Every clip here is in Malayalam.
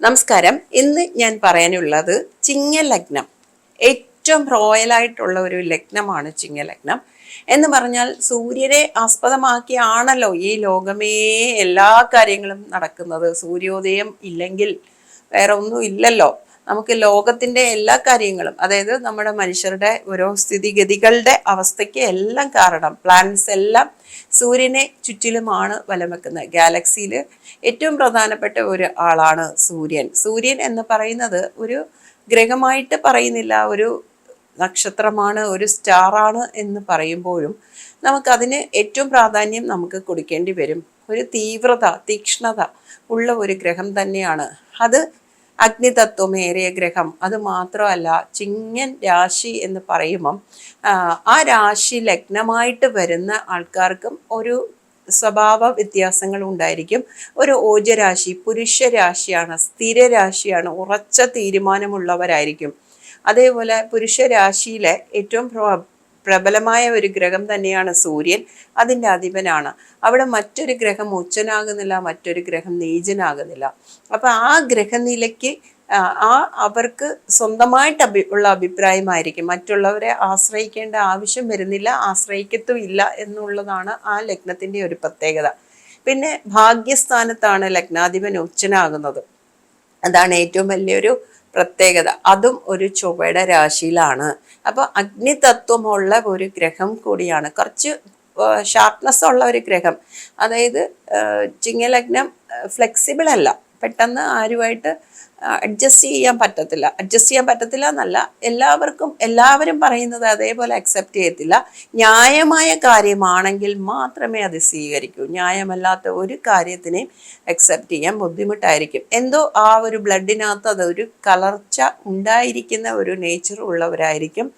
നമസ്കാരം. ഇന്ന് ഞാൻ പറയാനുള്ളത് ചിങ്ങ ലഗ്നം ഏറ്റവും റോയലായിട്ടുള്ള ഒരു ലഗ്നമാണ് ചിങ്ങ ലഗ്നം എന്ന് പറഞ്ഞാൽ സൂര്യനെ ആസ്പദമാക്കിയാണല്ലോ ഈ ലോകമേ എല്ലാ കാര്യങ്ങളും നടക്കുന്നത്. സൂര്യോദയം ഇല്ലെങ്കിൽ വേറെ ഒന്നും ഇല്ലല്ലോ. നമുക്ക് ലോകത്തിന്റെ എല്ലാ കാര്യങ്ങളും അതായത് നമ്മുടെ മനുഷ്യരുടെ ഓരോ സ്ഥിതിഗതികളുടെ അവസ്ഥയ്ക്ക് എല്ലാം കാരണം പ്ലാനറ്റ്സ് എല്ലാം സൂര്യനെ ചുറ്റിലുമാണ് വലം വെക്കുന്നത് ഗാലക്സിയിൽ ഏറ്റവും പ്രധാനപ്പെട്ട ഒരു ആളാണ് സൂര്യൻ. സൂര്യൻ എന്ന് പറയുന്നത് ഒരു ഗ്രഹമായിട്ട് പറയുന്നില്ല ഒരു നക്ഷത്രമാണ് ഒരു സ്റ്റാറാണ് എന്ന് പറയുമ്പോഴും നമുക്കതിന് ഏറ്റവും പ്രാധാന്യം നമുക്ക് കൊടുക്കേണ്ടി വരും. ഒരു തീവ്രത തീക്ഷ്ണത ഉള്ള ഒരു ഗ്രഹം തന്നെയാണ്. അത് അഗ്നിതത്വമേറിയ ഗ്രഹം. അത് മാത്രമല്ല ചിങ്ങൻ രാശി എന്ന് പറയുമ്പം ആ, രാശി ലഗ്നമായിട്ട് വരുന്ന ആൾക്കാർക്കും ഒരു സ്വഭാവ വ്യത്യാസങ്ങൾ ഉണ്ടായിരിക്കും. ഒരു ഓജരാശി പുരുഷ രാശിയാണ് സ്ഥിരരാശിയാണ് ഉറച്ച തീരുമാനമുള്ളവരായിരിക്കും. അതേപോലെ പുരുഷ രാശിയിലെ ഏറ്റവും പ്രബലമായ ഒരു ഗ്രഹം തന്നെയാണ് സൂര്യൻ. അതിന്റെ അധിപനാണ്. അവിടെ മറ്റൊരു ഗ്രഹം ഉച്ചനാകുന്നില്ല മറ്റൊരു ഗ്രഹം നീചനാകുന്നില്ല. അപ്പൊ ആ ഗ്രഹനിലയ്ക്ക് ആ, അവർക്ക് സ്വന്തമായിട്ട് അഭി ഉള്ള അഭിപ്രായമായിരിക്കും. മറ്റുള്ളവരെ ആശ്രയിക്കേണ്ട ആവശ്യം വരുന്നില്ല ആശ്രയിക്കത്തുമില്ല എന്നുള്ളതാണ് ആ ലഗ്നത്തിന്റെ ഒരു പ്രത്യേകത. പിന്നെ ഭാഗ്യസ്ഥാനത്താണ് ലഗ്നാധിപൻ ഉച്ചനാകുന്നത്. അതാണ് ഏറ്റവും വലിയൊരു പ്രത്യേകത. അതും ഒരു ചൊവ്വയുടെ രാശിയിലാണ്. അപ്പോൾ അഗ്നിതത്വമുള്ള ഒരു ഗ്രഹം കൂടിയാണ്. കുറച്ച് ഷാർപ്നെസ് ഉള്ള ഒരു ഗ്രഹം. അതായത് ചിങ്ങലഗ്നം ഫ്ലെക്സിബിൾ അല്ല. പെട്ടെന്ന് ആരുമായിട്ട് അഡ്ജസ്റ്റ് ചെയ്യാൻ പറ്റത്തില്ല. അഡ്ജസ്റ്റ് ചെയ്യാൻ പറ്റത്തില്ല എന്നല്ല എല്ലാവർക്കും എല്ലാവരും പറയുന്നത് അതേപോലെ അക്സെപ്റ്റ് ചെയ്യത്തില്ല. ന്യായമായ കാര്യമാണെങ്കിൽ മാത്രമേ അത് സ്വീകരിക്കൂ. ന്യായമല്ലാത്ത ഒരു കാര്യത്തിനെയും അക്സെപ്റ്റ് ചെയ്യാൻ ബുദ്ധിമുട്ടായിരിക്കും. എന്തോ ആ ഒരു ബ്ലഡിനകത്ത് അതൊരു കലർച്ച ഉണ്ടായിരിക്കുന്ന ഒരു നേച്ചർ ഉള്ളവരായിരിക്കും.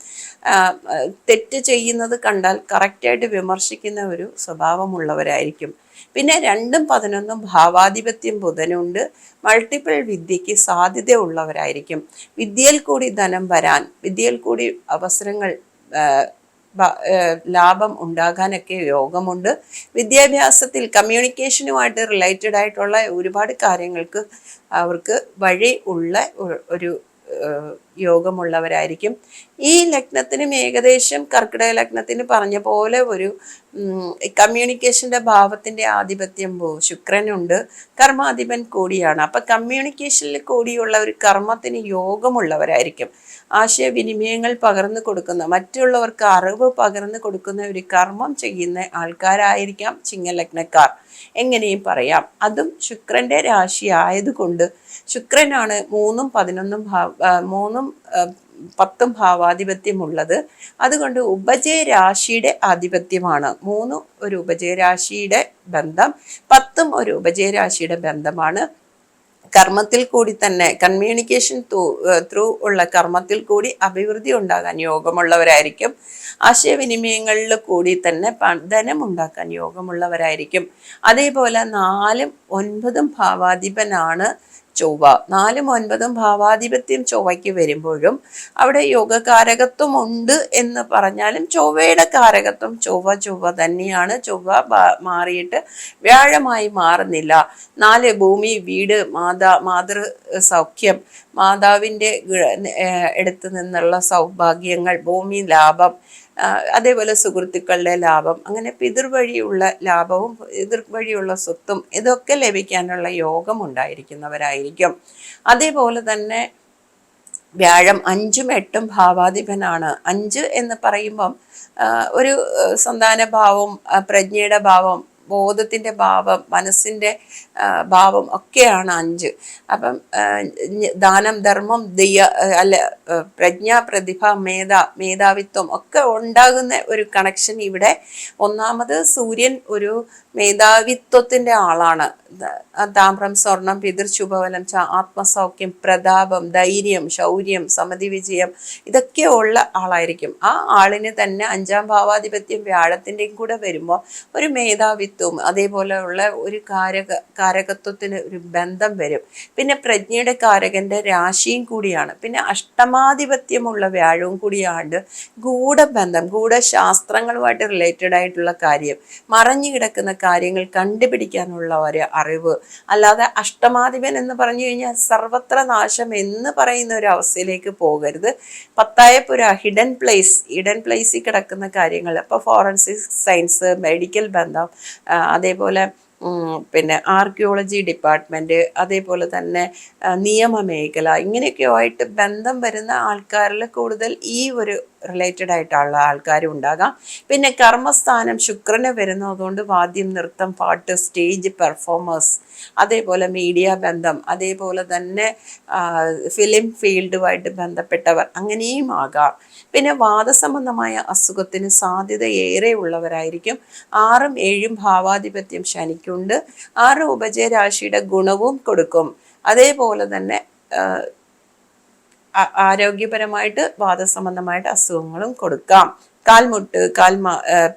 തെറ്റ് ചെയ്യുന്നത് കണ്ടാൽ കറക്റ്റായിട്ട് വിമർശിക്കുന്ന ഒരു സ്വഭാവമുള്ളവരായിരിക്കും. പിന്നെ രണ്ടും പതിനൊന്നും ഭാവാധിപത്യം ബുധനുണ്ട്. മൾട്ടിപ്പിൾ വിദ്യയ്ക്ക് സാധ്യത ഉള്ളവരായിരിക്കും വിദ്യയിൽ കൂടി ധനം വരാൻ വിദ്യയിൽ കൂടി അവസരങ്ങൾ ലാഭം ഉണ്ടാകാനൊക്കെ യോഗമുണ്ട്. വിദ്യാഭ്യാസത്തിൽ കമ്മ്യൂണിക്കേഷനുമായിട്ട് റിലേറ്റഡ് ആയിട്ടുള്ള ഒരുപാട് കാര്യങ്ങൾക്ക് അവർക്ക് വഴി ഉള്ള ഒരു യോഗമുള്ളവരായിരിക്കും. ഈ ലഗ്നത്തിനും ഏകദേശം കർക്കിടക ലഗ്നത്തിന് പറഞ്ഞ പോലെ ഒരു കമ്മ്യൂണിക്കേഷന്റെ ഭാവത്തിന്റെ ആധിപത്യം ശുക്രനുണ്ട്. കർമാധിപൻ കൂടിയാണ്. അപ്പം കമ്മ്യൂണിക്കേഷനിൽ കൂടിയുള്ള ഒരു കർമ്മത്തിന് യോഗമുള്ളവരായിരിക്കും. ആശയവിനിമയങ്ങൾ പകർന്നു കൊടുക്കുന്ന മറ്റുള്ളവർക്ക് അറിവ് പകർന്നു കൊടുക്കുന്ന ഒരു കർമ്മം ചെയ്യുന്ന ആൾക്കാരായിരിക്കാം ചിങ്ങലഗ്നക്കാർ. എങ്ങനെയും പറയാം. അതും ശുക്രന്റെ രാശി ആയതുകൊണ്ട് ശുക്രനാണ് മൂന്നും പതിനൊന്നും ഭാവ മൂന്നും പത്തും ഭാവാധിപത്യമുള്ളത്. അതുകൊണ്ട് ഉപജയ രാശിയുടെ ആധിപത്യമാണ്. മൂന്നും ഒരു ഉപജയ രാശിയുടെ ബന്ധം പത്തും ഒരു ഉപജയ രാശിയുടെ ബന്ധമാണ്. കർമ്മത്തിൽ കൂടി തന്നെ കമ്മ്യൂണിക്കേഷൻ ത്രൂ ഉള്ള കർമ്മത്തിൽ കൂടി അഭിവൃദ്ധി ഉണ്ടാകാൻ യോഗമുള്ളവരായിരിക്കും. ആശയവിനിമയങ്ങളിൽ കൂടി തന്നെ ധനം ഉണ്ടാക്കാൻ യോഗമുള്ളവരായിരിക്കും. അതേപോലെ നാലും ഒൻപതും ഭാവാധിപനാണ് ചൊവ്വ. നാലും ഒൻപതും ഭാവാധിപത്യം ചൊവ്വയ്ക്ക് വരുമ്പോഴും അവിടെ യോഗകാരകത്വം ഉണ്ട് എന്ന് പറഞ്ഞാലും ചൊവ്വയുടെ കാരകത്വം ചൊവ്വ ചൊവ്വ തന്നെയാണ്. ചൊവ്വ മാറിയിട്ട് വ്യാഴമായി മാറുന്നില്ല. നാല് ഭൂമി വീട് മാതാ മാതൃ സൗഖ്യം മാതാവിന്റെ അടുത്ത് നിന്നുള്ള സൗഭാഗ്യങ്ങൾ ഭൂമി ലാഭം അതേപോലെ സുഹൃത്തുക്കളുടെ ലാഭം അങ്ങനെ പിതൃവഴിയുള്ള ലാഭവും പിതൃവഴിയുള്ള സ്വത്തും ഇതൊക്കെ ലഭിക്കാനുള്ള യോഗം ഉണ്ടായിരിക്കുന്നവരായിരിക്കും. അതേപോലെ തന്നെ വ്യാഴം അഞ്ചും എട്ടും ഭാവാധിപനാണ്. അഞ്ച് എന്ന് പറയുമ്പം ഒരു സന്താന ഭാവം പ്രജ്ഞയുടെ ഭാവം ബോധത്തിന്റെ ഭാവം മനസ്സിന്റെ ഭാവം ഒക്കെയാണ് അഞ്ച്. അപ്പം ദാനം ധർമ്മം ദയ അല്ല പ്രജ്ഞ പ്രതിഭ മേധ മേധാവിത്വം ഒക്കെ ഉണ്ടാകുന്ന ഒരു കണക്ഷൻ ഇവിടെ. ഒന്നാമത് സൂര്യൻ ഒരു മേധാവിത്വത്തിന്റെ ആളാണ്. താമ്രം സ്വർണം പിതൃശുഭഫലം ച ആത്മസൗഖ്യം പ്രതാപം ധൈര്യം ശൗര്യം സമതി വിജയം ഇതൊക്കെ ഉള്ള ആളായിരിക്കും. ആ ആളിന് തന്നെ അഞ്ചാം ഭാവാധിപത്യം വ്യാഴത്തിന്റെയും കൂടെ വരുമ്പോൾ ഒരു മേധാവിത്വവും അതേപോലെയുള്ള ഒരു കാരക കാരകത്വത്തിന് ഒരു ബന്ധം വരും. പിന്നെ പ്രജ്ഞയുടെ കാരകന്റെ രാശിയും കൂടിയാണ്. പിന്നെ അഷ്ടമാധിപത്യമുള്ള വ്യാഴവും കൂടിയാണ്ട് ഗൂഢബന്ധം ഗൂഢശാസ്ത്രങ്ങളുമായിട്ട് റിലേറ്റഡ് ആയിട്ടുള്ള കാര്യം മറഞ്ഞു കിടക്കുന്ന കാര്യങ്ങൾ കണ്ടുപിടിക്കാനുള്ള ഒരു അറിവ്. അല്ലാതെ അഷ്ടമാധിപൻ എന്ന് പറഞ്ഞു കഴിഞ്ഞാൽ സർവത്ര നാശം എന്ന് പറയുന്ന ഒരു അവസ്ഥയിലേക്ക് പോകരുത്. പത്തായപ്പുര ഹിഡൻ പ്ലേസ് ഹിഡൻ പ്ലേസിൽ കിടക്കുന്ന കാര്യങ്ങൾ. അപ്പോൾ ഫോറൻസിക് സയൻസ് മെഡിക്കൽ ബന്ധം അതേപോലെ പിന്നെ ആർക്കിയോളജി ഡിപ്പാർട്ട്മെന്റ് അതേപോലെ തന്നെ ആ, നിയമ മേഖല ഇങ്ങനെയൊക്കെ ആയിട്ട് ബന്ധം വരുന്ന ആൾക്കാരിൽ കൂടുതൽ ഈ ഒരു റിലേറ്റഡ് ആയിട്ടുള്ള ആൾക്കാരും ഉണ്ടാകാം. പിന്നെ കർമ്മസ്ഥാനം ശുക്രന് വരുന്നതുകൊണ്ട് വാദ്യം നൃത്തം പാട്ട് സ്റ്റേജ് പെർഫോമേഴ്സ് അതേപോലെ മീഡിയ ബന്ധം അതേപോലെ തന്നെ ഫിലിം ഫീൽഡുമായിട്ട് ബന്ധപ്പെട്ടവർ അങ്ങനെയും ആകാം. പിന്നെ വാദസംബന്ധമായ അസുഖത്തിന് സാധ്യത ഏറെ ഉള്ളവരായിരിക്കും. ആറും ഏഴും ഭാവാധിപത്യം ശനിക്കുണ്ട്. ആറ് ഉപജയരാശിയുടെ ഗുണവും കൊടുക്കും. അതേപോലെ തന്നെ ആരോഗ്യപരമായിട്ട് വാദസംബന്ധമായിട്ട് അസുഖങ്ങളും കൊടുക്കാം. കാൽമുട്ട് കാൽ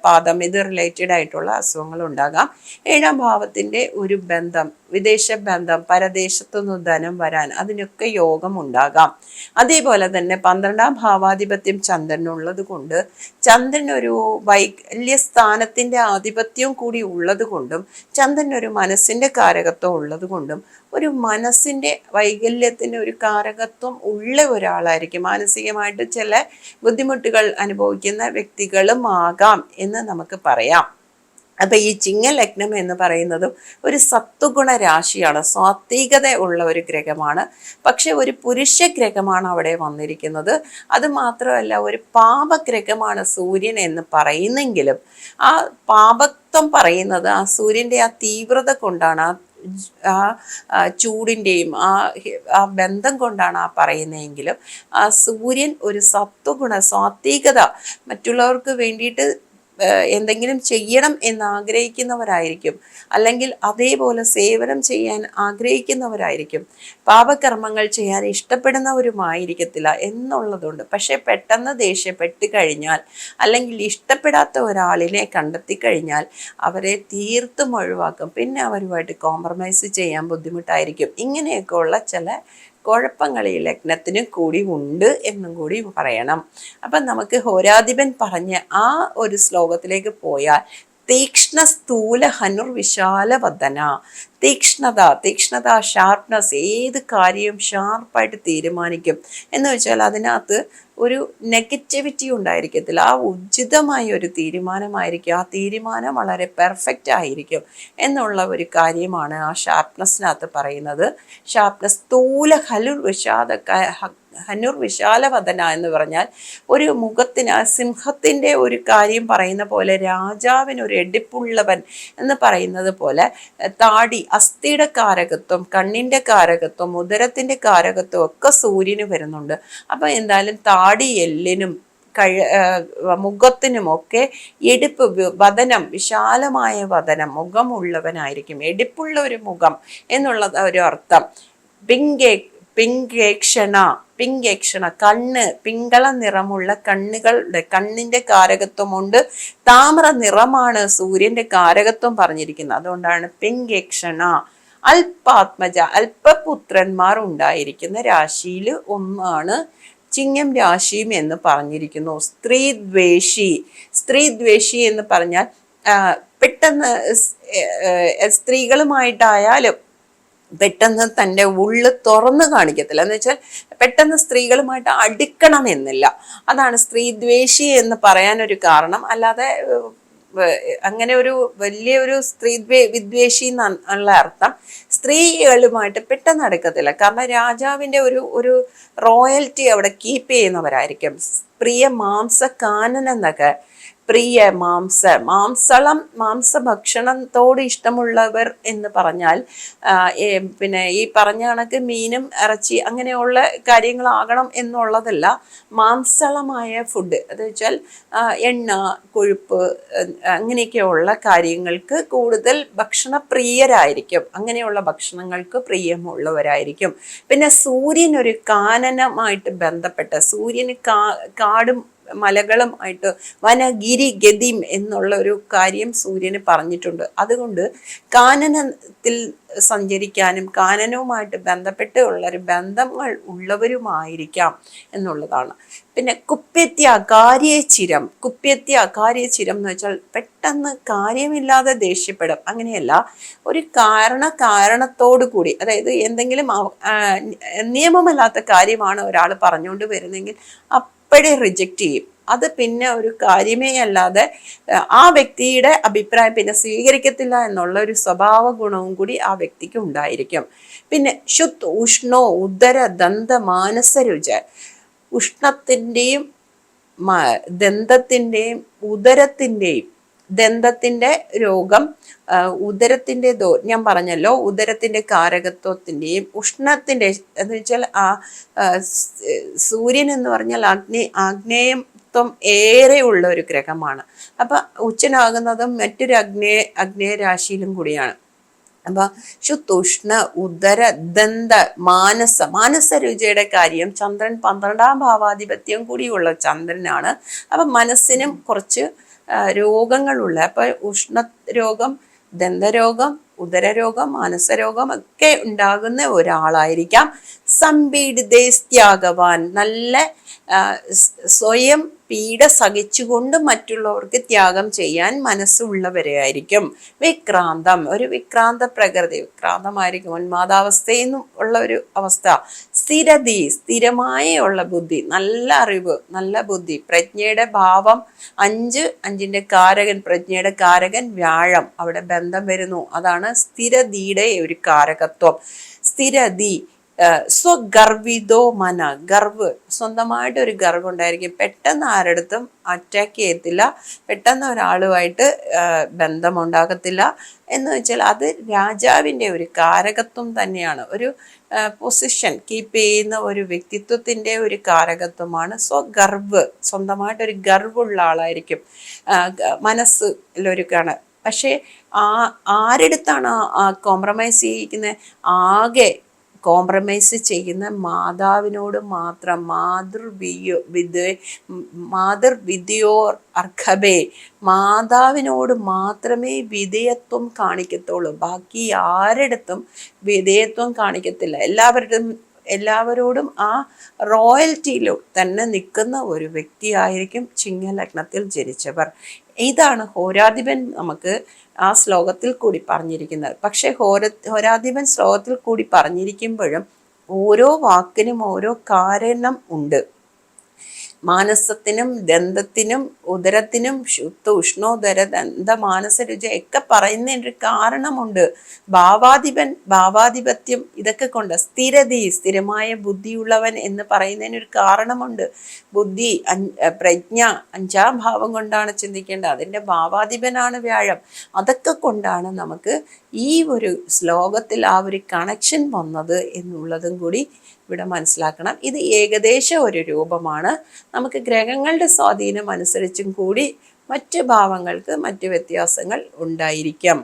പാദം ഇത് റിലേറ്റഡ് ആയിട്ടുള്ള അസുഖങ്ങൾ ഉണ്ടാകാം. ഏഴാം ഭാവത്തിന്റെ ഒരു ബന്ധം വിദേശ ബന്ധം പരദേശത്തു നിന്ന് ധനം വരാൻ അതിനൊക്കെ യോഗം ഉണ്ടാകാം. അതേപോലെ തന്നെ പന്ത്രണ്ടാം ഭാവാധിപത്യം ചന്ദ്രനുള്ളത് കൊണ്ട് ചന്ദ്രൻ ഒരു വൈകല്യ സ്ഥാനത്തിന്റെ ആധിപത്യവും കൂടി ഉള്ളത് കൊണ്ടും ചന്ദ്രൻ ഒരു മനസ്സിന്റെ കാരകത്വം ഉള്ളത് കൊണ്ടും ഒരു മനസ്സിന്റെ വൈകല്യത്തിന് ഒരു കാരകത്വം ഉള്ള ഒരാളായിരിക്കും. മാനസികമായിട്ട് ചില ബുദ്ധിമുട്ടുകൾ അനുഭവിക്കുന്ന വ്യക്തികളും ആകാം എന്ന് നമുക്ക് പറയാം. അപ്പൊ ഈ ചിങ്ങ ലഗ്നം എന്ന് പറയുന്നതും ഒരു സത്വഗുണ രാശിയാണ്. സ്വാത്വികത ഉള്ള ഒരു ഗ്രഹമാണ്. പക്ഷെ ഒരു പുരുഷ ഗ്രഹമാണ് അവിടെ വന്നിരിക്കുന്നത്. അത് മാത്രമല്ല ഒരു പാപഗ്രഹമാണ് സൂര്യൻ എന്ന് പറയുന്നെങ്കിലും ആ പാപത്വം പറയുന്നത് ആ സൂര്യന്റെ ആ തീവ്രത കൊണ്ടാണ്. ആ ആ ചൂടിന്റെയും ആ ആ ബന്ധം കൊണ്ടാണ് ആ പറയുന്നതെങ്കിലും ആ സൂര്യൻ ഒരു സത്വഗുണ സ്വാത്വികത മറ്റുള്ളവർക്ക് വേണ്ടിയിട്ട് എന്തെങ്കിലും ചെയ്യണം എന്ന് ആഗ്രഹിക്കുന്നവരായിരിക്കും അല്ലെങ്കിൽ അതേപോലെ സേവനം ചെയ്യാൻ ആഗ്രഹിക്കുന്നവരായിരിക്കും. പാപകർമ്മങ്ങൾ ചെയ്യാൻ ഇഷ്ടപ്പെടുന്നവരുമായിരിക്കത്തില്ല എന്നുള്ളതുണ്ട്. പക്ഷെ പെട്ടെന്ന് ദേഷ്യപ്പെട്ട് കഴിഞ്ഞാൽ അല്ലെങ്കിൽ ഇഷ്ടപ്പെടാത്ത ഒരാളിനെ കണ്ടെത്തി കഴിഞ്ഞാൽ അവരെ തീർത്തും ഒഴിവാക്കും. പിന്നെ അവരുമായിട്ട് കോംപ്രമൈസ് ചെയ്യാൻ ബുദ്ധിമുട്ടായിരിക്കും. ഇങ്ങനെയൊക്കെയുള്ള ചില കുഴപ്പങ്ങൾ ഈ ലഗ്നത്തിന് കൂടി ഉണ്ട് എന്നും കൂടി പറയണം. അപ്പം നമുക്ക് ഹോരാധിപൻ പറഞ്ഞ ആ ഒരു ശ്ലോകത്തിലേക്ക് പോയാൽ തീക്ഷ്ണ സ്ഥൂല ഹനുർ വിശാല വദന. തീക്ഷ്ണത തീക്ഷ്ണത ഷാർപ്നെസ് ഏത് കാര്യവും ഷാർപ്പായിട്ട് തീരുമാനിക്കും. എന്ന് വെച്ചാൽ അതിനകത്ത് ഒരു നെഗറ്റിവിറ്റി ഉണ്ടായിരിക്കത്തില്ല. ആ ഉചിതമായ ഒരു തീരുമാനമായിരിക്കും. ആ തീരുമാനം വളരെ പെർഫെക്റ്റ് ആയിരിക്കും എന്നുള്ള ഒരു കാര്യമാണ് ആ ഷാർപ്നെസ്സിനകത്ത് പറയുന്നത്. ഷാർപ്നെസ് സ്ഥൂല ഹലുർ വിഷാദ ക- ഹ- ഹനുർ വിശാലവദന എന്ന് പറഞ്ഞാൽ ഒരു മുഖത്തിന് സിംഹത്തിന്റെ ഒരു കാര്യം പറയുന്ന പോലെ രാജാവിന് ഒരു എടുപ്പുള്ളവൻ എന്ന് പറയുന്നത് പോലെ താടി അസ്ഥിയുടെ കാരകത്വം കണ്ണിന്റെ കാരകത്വം ഉദരത്തിന്റെ കാരകത്വം ഒക്കെ സൂര്യന് വരുന്നുണ്ട്. അപ്പം എന്തായാലും താടി എല്ലിനും കഴി മുഖത്തിനുമൊക്കെ എടുപ്പ് വതനം വിശാലമായ വദനം മുഖമുള്ളവനായിരിക്കും. എടുപ്പുള്ള ഒരു മുഖം എന്നുള്ള ഒരു അർത്ഥം. പിങ്കേ പിങ്കേക്ഷണ പിങ്കേക്ഷണ കണ്ണ് പിങ്കള നിറമുള്ള കണ്ണുകളുടെ കണ്ണിന്റെ കാരകത്വമുണ്ട്. താമ്ര നിറമാണ് സൂര്യന്റെ കാരകത്വം പറഞ്ഞിരിക്കുന്നത്. അതുകൊണ്ടാണ് പിങ്കേക്ഷണ. അല്പാത്മജ അല്പപുത്രന്മാർ ഉണ്ടായിരിക്കുന്ന രാശിയിൽ ഒന്നാണ് ചിങ്ങം രാശിയും എന്ന് പറഞ്ഞിരിക്കുന്നു. സ്ത്രീദ്വേഷി സ്ത്രീദ്വേഷി എന്ന് പറഞ്ഞാൽ പെട്ടെന്ന് സ്ത്രീകളുമായിട്ടായാലും പെട്ടെന്ന് തന്റെ ഉള്ളു തുറന്ന് കാണിക്കത്തില്ല. എന്ന് വെച്ചാൽ പെട്ടെന്ന് സ്ത്രീകളുമായിട്ട് അടുക്കണം എന്നില്ല. അതാണ് സ്ത്രീദ്വേഷി എന്ന് പറയാനൊരു കാരണം. അല്ലാതെ അങ്ങനെ ഒരു വലിയൊരു സ്ത്രീ വിദ്വേഷി എന്നുള്ള അർത്ഥം സ്ത്രീകളുമായിട്ട് പെട്ടെന്ന് അടുക്കത്തില്ല. കാരണം രാജാവിന്റെ ഒരു ഒരു റോയൽറ്റി അവിടെ കീപ്പ് ചെയ്യുന്നവരായിരിക്കും. പ്രിയ മാംസക്കാനൻ എന്നൊക്കെ പ്രിയ മാംസ മാംസളം മാംസഭക്ഷണത്തോട് ഇഷ്ടമുള്ളവർ എന്ന് പറഞ്ഞാൽ പിന്നെ ഈ പറഞ്ഞ കണക്ക് മീനും ഇറച്ചി അങ്ങനെയുള്ള കാര്യങ്ങളാകണം എന്നുള്ളതല്ല മാംസളമായ ഫുഡ് അത് വെച്ചാൽ എണ്ണ കൊഴുപ്പ് അങ്ങനെയൊക്കെയുള്ള കാര്യങ്ങൾക്ക് കൂടുതൽ ഭക്ഷണപ്രിയരായിരിക്കും. അങ്ങനെയുള്ള ഭക്ഷണങ്ങൾക്ക് പ്രിയമുള്ളവരായിരിക്കും. പിന്നെ സൂര്യനൊരു കാനനമായിട്ട് ബന്ധപ്പെട്ട സൂര്യന് കാടും മലകളും ആയിട്ട് വനഗിരി ഗതിം എന്നുള്ള ഒരു കാര്യം സൂര്യന് പറഞ്ഞിട്ടുണ്ട്. അതുകൊണ്ട് കാനനത്തിൽ സഞ്ചരിക്കാനും കാനനവുമായിട്ട് ബന്ധപ്പെട്ട് ഉള്ള ഒരു ബന്ധങ്ങൾ ഉള്ളവരുമായിരിക്കാം എന്നുള്ളതാണ്. പിന്നെ കുപ്യത്യ കാര്യച്ചിരം കുപ്യത്യ ചിരം എന്ന് വെച്ചാൽ പെട്ടെന്ന് കാര്യമില്ലാതെ ദേഷ്യപ്പെടും. അങ്ങനെയല്ല ഒരു കാരണ കാരണത്തോടു കൂടി അതായത് എന്തെങ്കിലും നിയമമല്ലാത്ത കാര്യമാണ് ഒരാൾ പറഞ്ഞുകൊണ്ട് വരുന്നെങ്കിൽ അപ്പോഴേ റിജക്റ്റ് ചെയ്യും. അത് പിന്നെ ഒരു കാര്യമേ അല്ലാതെ ആ, വ്യക്തിയുടെ അഭിപ്രായം പിന്നെ സ്വീകരിക്കത്തില്ല എന്നുള്ള ഒരു സ്വഭാവ ഗുണവും കൂടി ആ വ്യക്തിക്ക് ഉണ്ടായിരിക്കും. പിന്നെ ശുദ്ധ ഉഷ്ണോ ഉദര ദന്ത മാനസരുച ഉഷ്ണത്തിന്റെയും ദന്തത്തിന്റെയും ഉദരത്തിന്റെയും ദന്തത്തിന്റെ രോഗം ഉദരത്തിന്റെ ദോ ഞാൻ പറഞ്ഞല്ലോ ഉദരത്തിന്റെ കാരകത്വത്തിന്റെയും ഉഷ്ണത്തിന്റെ എന്ന് വെച്ചാൽ ആ സൂര്യൻ എന്ന് പറഞ്ഞാൽ അഗ്നി ആഗ്നേയം ഏറെ ഉള്ള ഒരു ഗ്രഹമാണ്. അപ്പം ഉച്ചനാകുന്നതും മറ്റൊരു അഗ്നേ അഗ്നേയ രാശിയിലും കൂടിയാണ്. അപ്പൊ ശുത്തുഷ്ണ ഉദര ദന്ത മാനസ മാനസ രുചിയുടെ കാര്യം ചന്ദ്രൻ പന്ത്രണ്ടാം ഭാവാധിപത്യം കൂടിയുള്ള ചന്ദ്രനാണ്. അപ്പൊ മനസ്സിനും കുറച്ച് രോഗങ്ങളുള്ള അപ്പൊ ഉഷ്ണ രോഗം ദന്തരോഗം ഉദരരോഗം മാനസരോഗം ഒക്കെ ഉണ്ടാകുന്ന ഒരാളായിരിക്കാം സംപീഡിതേസ്ത്യാഗവാൻ. നല്ല സ്വയം പീഡ സഹിച്ചുകൊണ്ട് മറ്റുള്ളവർക്ക് ത്യാഗം ചെയ്യാൻ മനസ്സുള്ളവരെയായിരിക്കും വിക്രാന്തം ഒരു വിക്രാന്ത പ്രകൃതി വിക്രാന്തമായിരിക്കും. ഉന്മാദാവസ്ഥയിൽ നിന്നും ഉള്ള ഒരു അവസ്ഥ. സ്ഥിരതി സ്ഥിരമായ ഉള്ള ബുദ്ധി നല്ല അറിവ് നല്ല ബുദ്ധി. പ്രജ്ഞയുടെ ഭാവം അഞ്ച് അഞ്ചിന്റെ കാരകൻ പ്രജ്ഞയുടെ കാരകൻ വ്യാഴം. അവിടെ ബന്ധം വരുന്നു. അതാണ് സ്ഥിരതിയുടെ ഒരു കാരകത്വം. സ്ഥിരതി സ്വഗർവിതോ മന ഗർവ്. സ്വന്തമായിട്ട് ഒരു ഗർവ് ഉണ്ടായിരിക്കും പെട്ടെന്ന് ആരടുത്തും അറ്റാക്ക് ചെയ്യത്തില്ല. പെട്ടെന്ന് ഒരാളുമായിട്ട് ബന്ധമുണ്ടാകത്തില്ല. എന്ന് വെച്ചാൽ അത് രാജാവിന്റെ ഒരു കാരകത്വം തന്നെയാണ്. ഒരു പൊസിഷൻ കീപ്പ് ചെയ്യുന്ന ഒരു വ്യക്തിത്വത്തിന്റെ ഒരു കാരകത്വമാണ്. സ്വഗർവ് സ്വന്തമായിട്ടൊരു ഗർവുള്ള ആളായിരിക്കും. മനസ്സിലൊരു കണ പക്ഷേ ആ ആരെടുത്താണ് കോംപ്രമൈസ് ചെയ്യിക്കുന്നത്? ആകെ കോംപ്രമൈസ് ചെയ്യുന്ന മാതാവിനോട് മാത്രം മാതൃവിയോ വിദ്യ മാതൃവിധിയോർ അർഹബേ മാതാവിനോട് മാത്രമേ വിധേയത്വം കാണിക്കത്തുള്ളൂ. ബാക്കി ആരിടത്തും വിധേയത്വം കാണിക്കത്തില്ല. എല്ലാവരുടെയും എല്ലാവരോടും ആ റോയൽറ്റിയിലും തന്നെ നിൽക്കുന്ന ഒരു വ്യക്തിയായിരിക്കും ചിങ്ങലഗ്നത്തിൽ ജനിച്ചവർ. ഇതാണ് ഹോരാധിപൻ നമുക്ക് ആ ശ്ലോകത്തിൽ കൂടി പറഞ്ഞിരിക്കുന്നത്. പക്ഷേ ഹോര ഹോരാധിപൻ ശ്ലോകത്തിൽ കൂടി പറഞ്ഞിരിക്കുമ്പോഴും ഓരോ വാക്കിനും ഓരോ കാരണം ഉണ്ട്. മാനസത്തിനും ദന്തത്തിനും ഉദരത്തിനും ശുദ്ധ ഉഷ്ണോദര ദന്ത മാനസ രുചി ഒക്കെ പറയുന്നതിന്റെ കാരണമുണ്ട്. ഭാവാധിപൻ ഭാവാധിപത്യം ഇതൊക്കെ കൊണ്ട് സ്ഥിരതി സ്ഥിരമായ ബുദ്ധിയുള്ളവൻ എന്ന് പറയുന്നതിനൊരു കാരണമുണ്ട്. ബുദ്ധി പ്രജ്ഞ അഞ്ചാം ഭാവം കൊണ്ടാണ് ചിന്തിക്കേണ്ടത്. അതിന്റെ ഭാവാധിപനാണ് വ്യാഴം. അതൊക്കെ കൊണ്ടാണ് നമുക്ക് ഈ ഒരു ശ്ലോകത്തിൽ ആ ഒരു കണക്ഷൻ വന്നത് എന്നുള്ളതും കൂടി ഇവിടെ മനസ്സിലാക്കണം. ഇത് ഏകദേശ ഒരു രൂപമാണ്. നമുക്ക് ഗ്രഹങ്ങളുടെ സ്വാധീനം അനുസരിച്ചും കൂടി മറ്റ് ഭാവങ്ങൾക്ക് മറ്റ് വ്യത്യാസങ്ങൾ ഉണ്ടായിരിക്കാം.